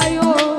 ayo. Oh.